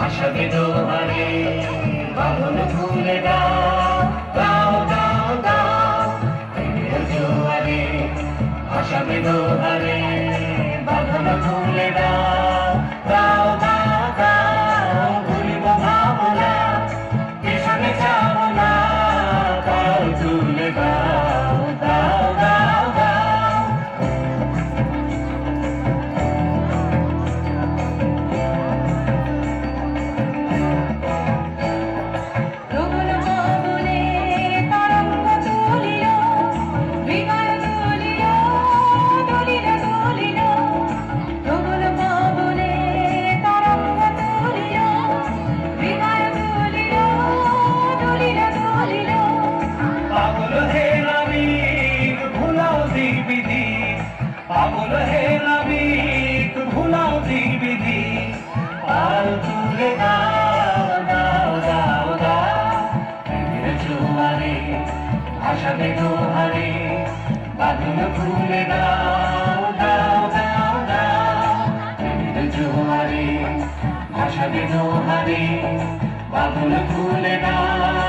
ভাসাবে দোহারে বাঁধন খুলে দাও দাও দাও জোয়ারে ভাসাবে দোহারে পাগল হে নাবিক, ভুলাও দিক বিধি পাল তুলে দাও দাও দাও দাও। জোয়ারে ভাসাবে দোহারে বাঁধন খুলে দাও দাও দাও দাও। জোয়ারে ভাসাবে দোহারে বাঁধন খুলে দাও।